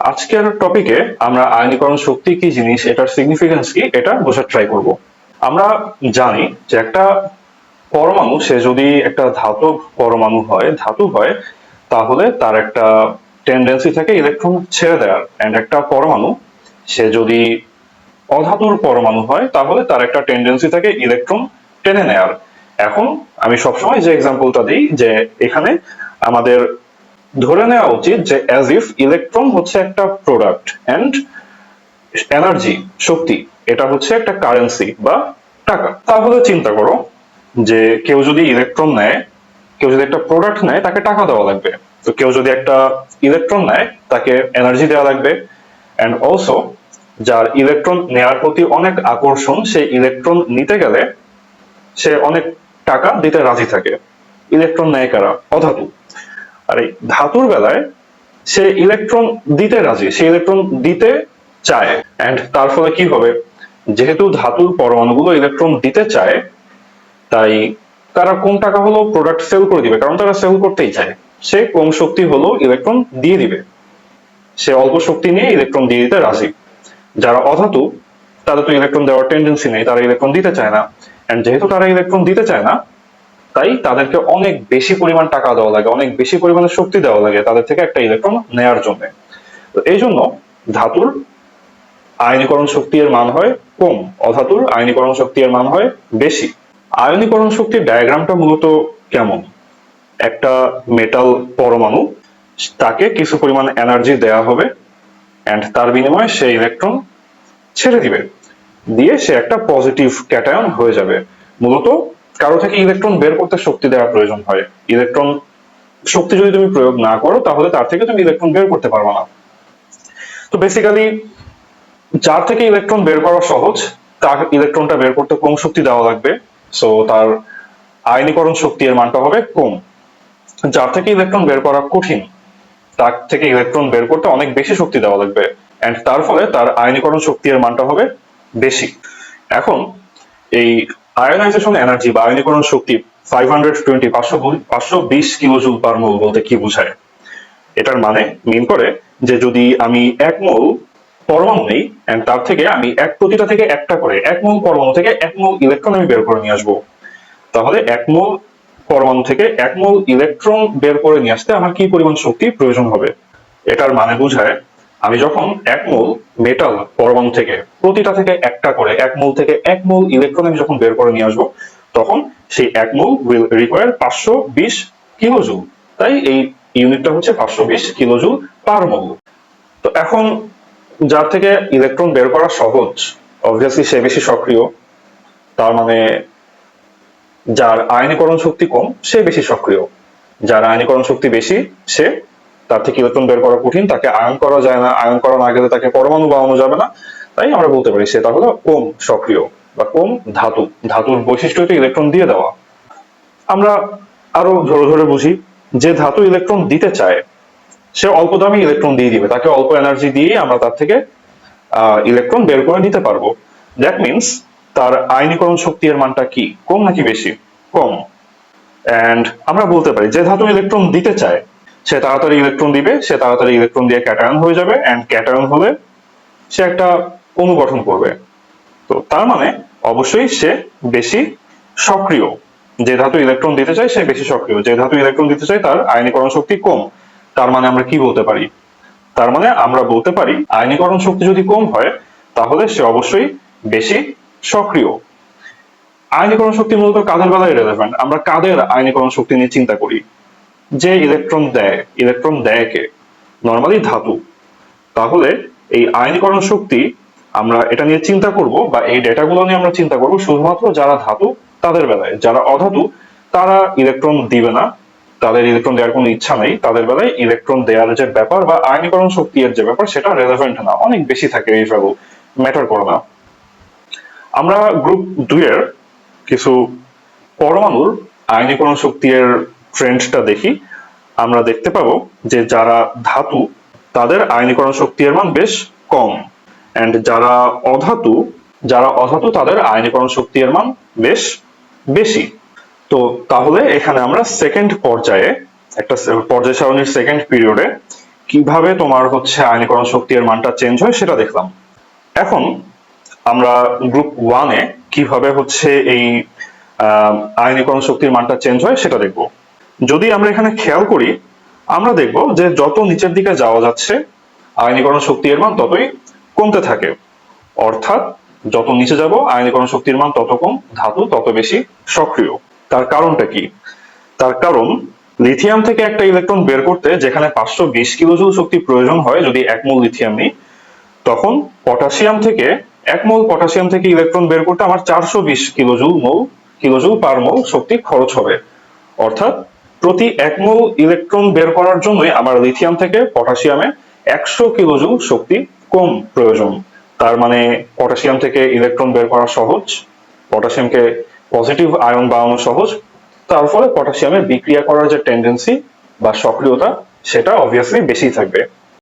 আজকের টপিকে আমরা আয়নীকরণ শক্তি কি জিনিস, এটার সিগনিফিকেন্স কি, এটা বোঝার ট্রাই করব। আমরা জানি যে একটা পরমাণু, সে যদি একটা ধাতব পরমাণু হয়, ধাতু হয়, তাহলে তার একটা টেন্ডেন্সি থাকে ইলেকট্রন ছেড়ে দেওয়ার। এন্ড একটা পরমাণু, সে যদি অধাতুর পরমাণু হয়, তাহলে তার একটা টেন্ডেন্সি থাকে ইলেকট্রন টেনে নেয়ার। এখন আমি সবসময় যে এক্সাম্পলটা দিই, যে এখানে আমাদের ধরে নেওয়া উচিত যে অ্যাজ ইফ ইলেকট্রন হচ্ছে একটা প্রোডাক্ট এন্ড এনার্জি শক্তি, এটা হচ্ছে একটা কারেন্সি বা টাকা। তাহলে চিন্তা করো যে কেউ যদি ইলেকট্রন নেয়, কেউ যদি একটা প্রোডাক্ট নেয়, তাকে টাকা দেওয়া লাগবে। তো কেউ যদি একটা ইলেকট্রন নেয়, তাকে এনার্জি দেওয়া লাগবে। এন্ড অলসো যার ইলেকট্রন নেয়ার প্রতি অনেক আকর্ষণ সেই ইলেকট্রন নিতে গেলে সে অনেক টাকা দিতে রাজি থাকে। ইলেকট্রন নেয় কারা? অধাতু। আর এই ধাতুর বেলায় সে ইলেকট্রন দিতে রাজি, সে ইলেকট্রন দিতে চায়। এন্ড তার ফলে কি হবে? যেহেতু ধাতুর পরমাণুগুলো ইলেকট্রন দিতে চায়, তাই তারা কম টাকা হলো? প্রোডাক্ট সেল করে দিবে, কারণ তারা সেল করতেই চায়। সে কম শক্তি হলো ইলেকট্রন দিয়ে দিবে। সে অল্প শক্তি নিয়ে ইলেকট্রন দিয়ে দিতে রাজি। যারা অধাতু, তাদের তো ইলেকট্রন দেওয়ার টেন্ডেন্সি নেই, তারা ইলেকট্রন দিতে চায় না। যেহেতু তারা ইলেকট্রন দিতে চায় না তাই তাদেরকে অনেক বেশি পরিমাণ টাকা দেওয়া লাগে, অনেক বেশি পরিমাণে শক্তি দেওয়া লাগে তাদের থেকে একটা ইলেকট্রন নেয়ার জন্য। এই জন্য ধাতুর আয়নীকরণ শক্তি এর মান হয় কম, অধাতুর আয়নীকরণ শক্তি এর মান হয় বেশি। আয়নীকরণ শক্তির ডায়াগ্রামটা মূলত কেমন? একটা মেটাল পরমাণু, তাকে কিছু পরিমাণ এনার্জি দেয়া হবে এন্ড তার বিনিময়ে সে ইলেকট্রন ছেড়ে দিবে। দিয়ে সে একটা পজিটিভ ক্যাটায়ন হয়ে যাবে। মূলত কারও থেকে ইলেকট্রন বের করতে শক্তি দেওয়ার প্রয়োজন হয়। ইলেকট্রন, শক্তি যদি তুমি প্রয়োগ না করো, তাহলে তার থেকে তুমি ইলেকট্রন বের করতে পারবে না। তো বেসিক্যালি যার থেকে ইলেকট্রন বের করা সহজ, তার ইলেকট্রনটা বের করতে কম শক্তি দেওয়া লাগবে। সো তার আয়নীকরণ শক্তি এর মানটা হবে কম। যার থেকে ইলেকট্রন বের করা কঠিন, তার থেকে ইলেকট্রন বের করতে অনেক বেশি শক্তি দেওয়া লাগবে। এন্ড তার ফলে তার আয়নীকরণ শক্তি এর মানটা হবে বেশি। এখন, এই আয়নাইজেশন এনার্জি বা আয়নীকরণ শক্তি ফাইভ হান্ড্রেড টোয়েন্টি পাঁচশো পাঁচশো বিশ কিলোজুল পার মোল বলতে কি বোঝায়? এটার মানে মিন করে যে যদি আমি এক মোল পরমাণু নেই এন্ড তার থেকে আমি এক প্রতিটা থেকে একটা করে, এক মোল পরমাণু থেকে এক মোল ইলেকট্রন আমি বের করে নিয়ে আসব। তাহলে এক মোল পরমাণু থেকে এক মোল ইলেকট্রন বের করে নিয়ে আসতে আমার কি পরিমাণ শক্তি প্রয়োজন হবে? এটার মানে বোঝায় আমি যখন এক মোল মেটাল পরমাণু থেকে প্রতিটা থেকে একটা করে এক মোল থেকে এক মোল ইলেকট্রন আমি যখন বের করে নিয়ে আসব, তখন সেই এক মোল উইল রিকোয়ার পাঁচশো বিশ কিলোজুল তাই এই ইউনিটটা হচ্ছে পাঁচশো বিশ কিলোজুল পার মোল। তো এখন যার থেকে ইলেকট্রন বের করা সহজ অবভিয়াসলি সে বেশি সক্রিয়, তার মানে যার আয়নীকরণ শক্তি কম, সে বেশি সক্রিয়। যার আয়নীকরণ শক্তি বেশি, সে তার থেকে ইলেকট্রন বের করা কঠিন, তাকে আয়ন করা যায় না, আয়ন করা না গেলে তাকে পরমাণু বানানো যাবে না। তাই আমরা বলতে পারি সেটা হলো কম সক্রিয় বা কম ধাতু। ধাতুর বৈশিষ্ট্য হচ্ছে ইলেকট্রন দিয়ে দেওয়া। আমরা আরও ধরে ধরে বুঝি, যে ধাতু ইলেকট্রন দিতে চায়, সে অল্প দামে ইলেকট্রন দিয়ে দিবে। তাকে অল্প এনার্জি দিয়ে আমরা তার থেকে ইলেকট্রন বের করে নিতে পারব। দ্যাট মিনস তার আয়নীকরণ শক্তি এর মানটা কি? কম নাকি বেশি? কম। এন্ড আমরা বলতে পারি, যে ধাতু ইলেকট্রন দিতে চায় সে তাড়াতাড়ি ইলেকট্রন দিবে, সে তাড়াতাড়ি ইলেকট্রন দিয়ে ক্যাটায়ন হয়ে যাবে এন্ড ক্যাটায়ন হলে সে একটা অণু গঠন করবে। তো তার মানে অবশ্যই সে বেশি সক্রিয়। যে ধাতু ইলেকট্রন দিতে চায়, সে বেশি সক্রিয়। যে ধাতু ইলেকট্রন দিতে চায়, তার আয়নীকরণ শক্তি কম। তার মানে আমরা কি বলতে পারি? তার মানে আমরা বলতে পারি, আয়নীকরণ শক্তি যদি কম হয়, তাহলে সে অবশ্যই বেশি সক্রিয়। আয়নীকরণ শক্তি মূলত কাদের বেলায় রেলেভেন্ট আমরা কাদের আয়নীকরণ শক্তি নিয়ে চিন্তা করি? যে ইলেকট্রন দেয় ইলেকট্রন দেয় কে নর্মালি ধাতু, তাহলে এই আয়নীকরণ শক্তি আমরা এটা নিয়ে চিন্তা করব বা এই ডেটাগুলো নিয়ে আমরা চিন্তা করব শুধুমাত্র যারা ধাতু তাদের বেলায়, যারা অধাতু তারা ইলেকট্রন দিবে না, তাদের ইলেকট্রন দেওয়ার কোনো ইচ্ছা নেই, তাদের বেলায় ইলেকট্রন দেওয়ার যে ব্যাপার বা আয়নীকরণ শক্তি এর যে ব্যাপার সেটা রেলেভেন্ট না, অনেক বেশি থাকে এই ভ্যালু ম্যাটার করে না। আমরা গ্রুপ দুই এর কিছু পরমাণুর আয়নীকরণ শক্তি এর ট্রেন্ডটা দেখি, আমরা দেখতে পাবো যে যারা ধাতু, তাদের আয়নীকরণ শক্তি এর মান বেশ কম। এন্ড যারা অধাতু যারা অধাতু, তাদের আয়নীকরণ শক্তি এর মান বেশ বেশি। তো তাহলে এখানে আমরা সেকেন্ড পর্যায়ে, একটা পর্যায় সারণীর সেকেন্ড পিরিয়ডে কীভাবে তোমার হচ্ছে আয়নীকরণ শক্তির মানটা চেঞ্জ হয় সেটা দেখলাম। এখন আমরা গ্রুপ ওয়ানে কীভাবে হচ্ছে এই আয়নীকরণ শক্তির মানটা চেঞ্জ হয় সেটা দেখব। যদি আমরা এখানে খেয়াল করি, আমরা দেখব যে যত নিচের দিকে যাওয়া যাচ্ছে, আয়নীকরণ শক্তির মান ততই কমতে থাকে। অর্থাৎ যত নিচে যাব, আয়নীকরণ শক্তির মান তত কম, ধাতু তত বেশি সক্রিয়। তার কারণটা কি? তার কারণ, লিথিয়াম থেকে একটা ইলেকট্রন বের করতে যেখানে পাঁচশো বিশ কিলোজুল শক্তি প্রয়োজন হয়, যদি এক মোল লিথিয়াম নিই, তখন পটাশিয়াম থেকে এক মোল পটাশিয়াম থেকে ইলেকট্রন বের করতে আমার চারশো বিশ কিলোজুল মোল, কিলোজুল পার মোল শক্তি খরচ হবে। অর্থাৎ প্রতি এক মোল ইলেকট্রন বের করার জন্য আমার লিথিয়াম থেকে পটাশিয়ামে একশো কিলোজুল শক্তি কম প্রয়োজন। তার মানে পটাশিয়াম থেকে ইলেকট্রন বের করা সহজ পটাশিয়ামকে পজিটিভ আয়ন বানানো সহজ। তার ফলে পটাশিয়ামের বিক্রিয়া করার যে টেন্ডেন্সি বা সক্রিয়তা, সেটা অবভিয়াসলি বেশি থাকবে।